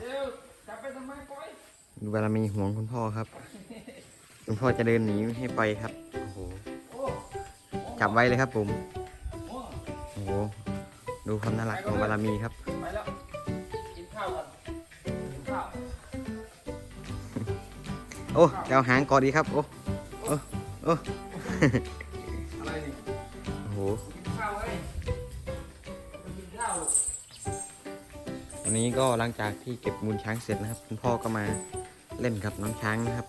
เร็วจับไปทำไมปล่อยดูบารมีห่วงคุณพ่อครับ คุณพ่อจะเดินหนีไม่ให้ไปครับ โอ้โหโอ้จับไว้เลยครับผมโอ้โอ้โห ดูความน่ารักของบารมีครับ ไปแล้ว กินข้าวก่อนกินข้าวโอ้จะเอาหางกอดดีครับ โอ้ โอ้ โอ้ วันนี้ก็หลังจากที่เก็บมูลช้างเสร็จนะครับ คุณพ่อก็มาเล่นกับน้องช้างนะครับ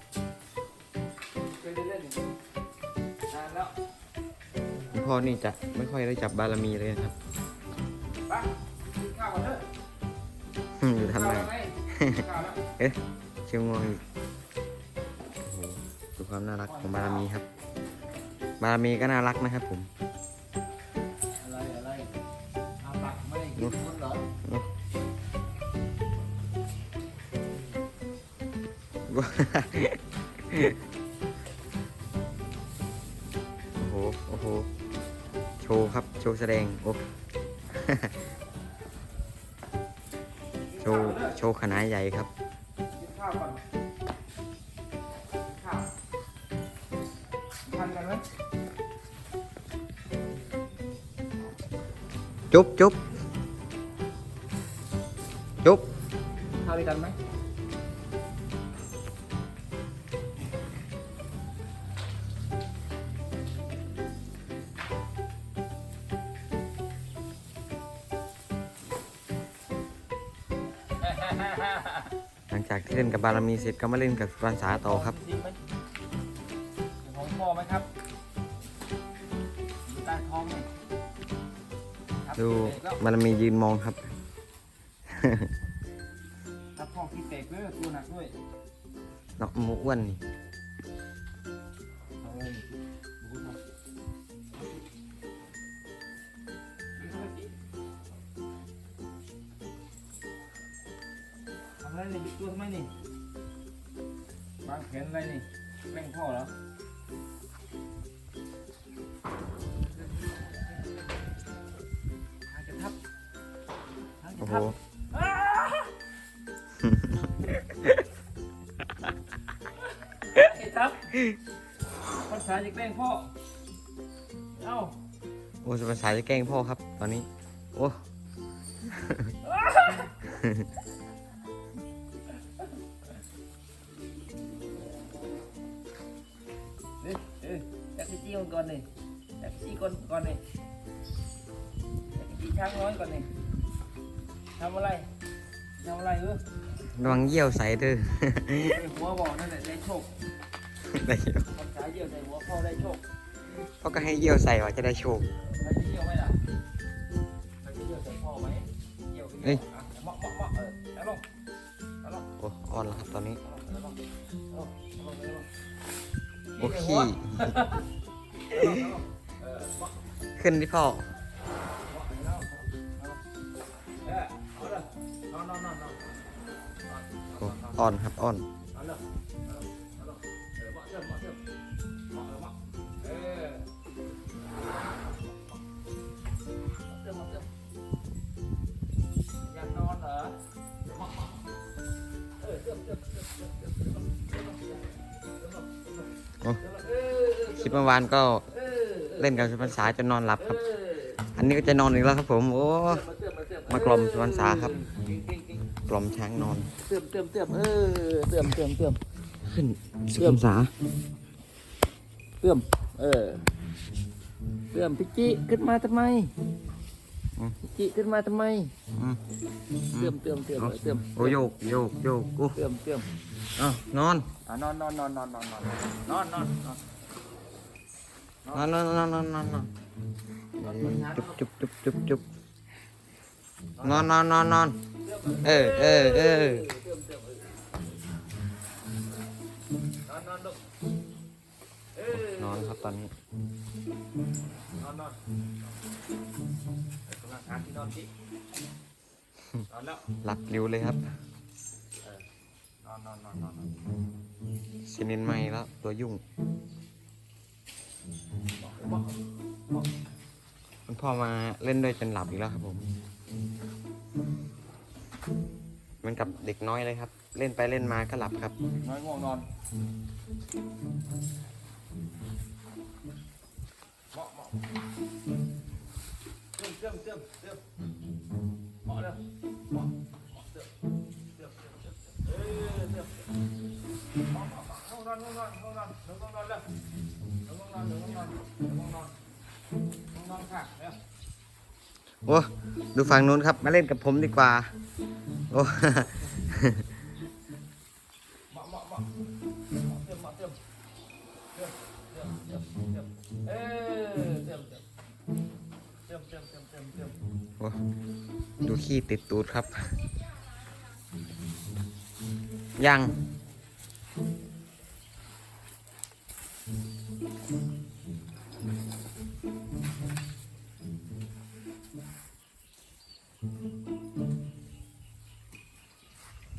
คุณพ่อนี่จะไม่ค่อยได้จับบารมีเลยนะครับอยู่ทำข้าวอะไรแล้วไงกินข้าวแล้วเอ๊ะเชียวงงอีกโอ้โหดูความน่ารักของบารมีครับ บารมีก็น่ารักนะครับผม โอ้โห โอ้โห โชว์ครับ โชว์แสดง โอ้ โชว์ โชว์ขนาดใหญ่ครับ กินข้าวก่อนกินข้าวทันกันไหมจุ๊บจุ๊บจุ๊บ ข้าวด้วยกันไหม หลังจากที่เล่นกับบารมีเสร็จก็มาเล่นกับวันษาต่อครับจริงไหมเป็นของพ่อไหมครับดูใตาท้องนี่ครับดูเด็กแล้วบารมียืนมองครับครับท้องที่เตกเลยตัวหนักด้วยน้องหมูอ้วนนี่ อะไรนี่บิดตัวทำไมนี่วางแผนอะไรนี่แกล้งพ่อเหรอหางจะทับหางจะโอ้โหทับไอ้ทับภาษาจะแกล้งพ่อ เอ้า โอ้วันษาจะแกล้งพ่อครับ ตอนนี้ โอ้ กรจี้มันก่อนนี่จักรจี้ก่อนก่อนนี่จักรจี้ช้างน้อยก่อนนี่ทำอะไรทำอะไรเออระวังเยี่ยวใส่เด้อไอ้หัวบอกนั่นแหละได้โชคได้เยี่ยวภาษาเยี่ยวใส่หัวพ่อได้โชคพ่อก็ให้เยี่ยวใส่ว่าจะได้โชคใครจะเยี่ยวไหมล่ะใครจะเยี่ยวใส่พ่อไหมเยี่ยวไปเอ้เยี่ยยวอะเหมาะเหมาะเหมาะเออแล้วลงแล้วลงโอ้อ่อนแล้วครับตอนนี้แล้วลงแล้วลงแล้วลงแล้วลงโอ้ขี้เออเหมาะ ขึ้นที่พ่ออ่อนครับอ่อนคลิปเมื่อวานก็ เล่นกับสุพรรษาจนนอนหลับครับ อันนี้ก็จะนอนอีกแล้วครับ ผมโอ้มากล่อมสุพรรษาครับ กล่อมช้างนอนเติมเติมเติมเออเติมเติมเติมขึ้นสุพรรษาเติมเออเติมพิจิขึ้นมาทำไมพิจิขึ้นมาทำไมเติมเติมเติมเออเติมโอ้โยกโยกโยกโอ้เติมเติมเอ้านอนอะนอนนอนนอนนอนนอนนอนนอน นอนนอนนอนนอนนอนนอนนอนจุ๊บจุ๊บจุ๊บจุ๊บจุ๊บนอนนอนนอนนอนเออเออเออเติมเติมเออนอนนอนลูกเออนอนครับตอนนี้นอนนอนกำลังหาที่นอนสินอนแล้วหลับริวเลยครับนอนนอนนอนนอนซินินไม่แล้วตัวยุ่งบอกบอก คุณพ่อมาเล่นด้วยจนหลับอีกแล้วครับผมเหมือนกับเด็กน้อยเลยครับ เล่นไปเล่นมาก็หลับครับ น้อยง่วงนอนเหมาะเหมาะเติมเติมเติมเติมเหมาะเลยเหมาะเหมาะเติมเติมเติมเติมเออเติมเหมาะเหมาะเหมาะห้อนอนห้องนอนห้องนอนห้องนอนเลย อนอนห้องนอนห้องนอนห้องนอนค่ะเร็วโอ้ดูฝั่งนู้นครับ มาเล่นกับผมดีกว่า โอ้เหมาะเหมาะเหมาะเหมาะเติมเหมาะเติมเติมเติมเติมเติมเออเติมเติมเติมเติมเติมเติมเติมโอ้ดูขี้ติดตูดครับ ยัง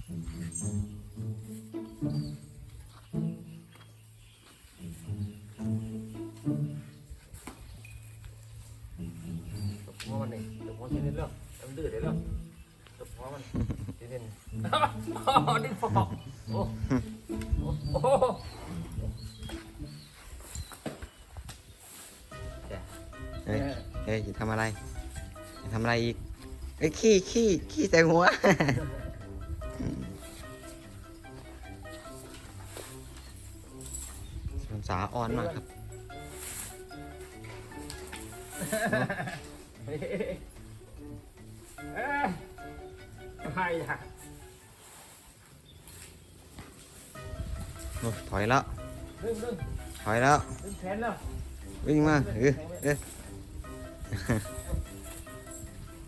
ตบหัวมันนี่ตบหัวทีนิดเรื่องมันดื้อเดี๋ยวเรื่องตบหัวมันทีนิดอ๋อนี่ฟอกโอ้โอ้โอ้เฮ้ยเฮ้ยจะทำอะไรจะทำอะไรอีกเอ้ยขี้ขี้ขี้ใส่หัว สาออนมากครับเฮ้ยอ้ยใครอะโอ้ถอยแล้ว ดึงดึงถอยแล้ว ดึงแขนแล้ววิ่งมาเออเออ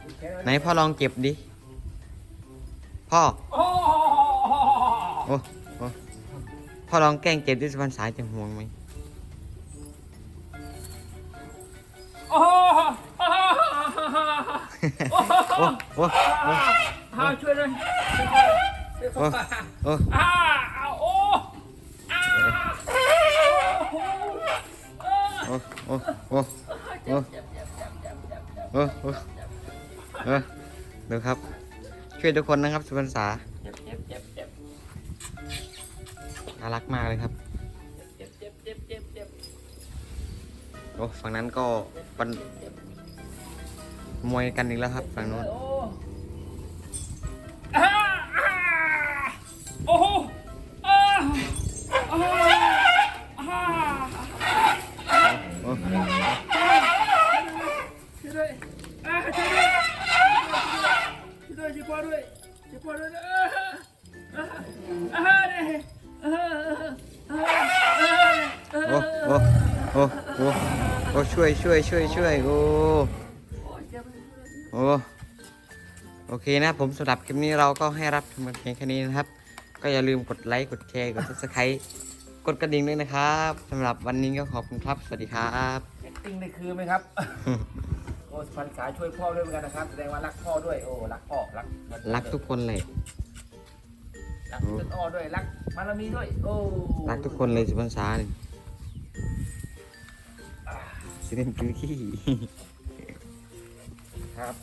ดึงแขนว้ไหนพ่อลองเก็บดิ พ่อ โอ้โอ้โอ้ พอลองแกล้งเก็บดิสวันสายจะห่วงไหมโอ้โอ้โอ้โอ้โอ้หาช่วยเลยช่วยโอ้โอ้อ่าโอ้อ่าโอ้โหเออโอ้โอ้โอ้โอ้โอ้โอ้เออดูครับ ช่วยทุกคนนะครับสุพรรษาารักมากเลยครับโอ้ฝั่งนั้นก็ปันมวยกันอีกแล้วครับฝั่งนู้นโอ้อ่าอ่าโหช่วยด้วยช่วยด้วยช่วยด้วยช่วยด้วย โอ้โอ้โอ้โอ้โอ้ช่วยช่วยช่วยช่วยโอ้โอ้โอเคนะผมสำหรับคลิปนี้เราก็ให้รับชมกันเพียงแค่นี้นะครับ ก็อย่าลืมกดไลค์กดแชร์กด subscribe กดกระดิ่งด้วยนะครับสำหรับวันนี้ก็ขอบคุณครับสวัสดีครับติ้งได้คือไหมครับ โอ้พันษาช่วยพ่อด้วยเหมือนกันนะครับแสดงว่ารักพ่อด้วยโอ้รักพ่อรักรักทุกคนเลย รักต้นอ้อด้วยรักมารมีด้วยโอ้รักทุกคนเลยสุพรรษานี่สิเล่นกินขี้ครับ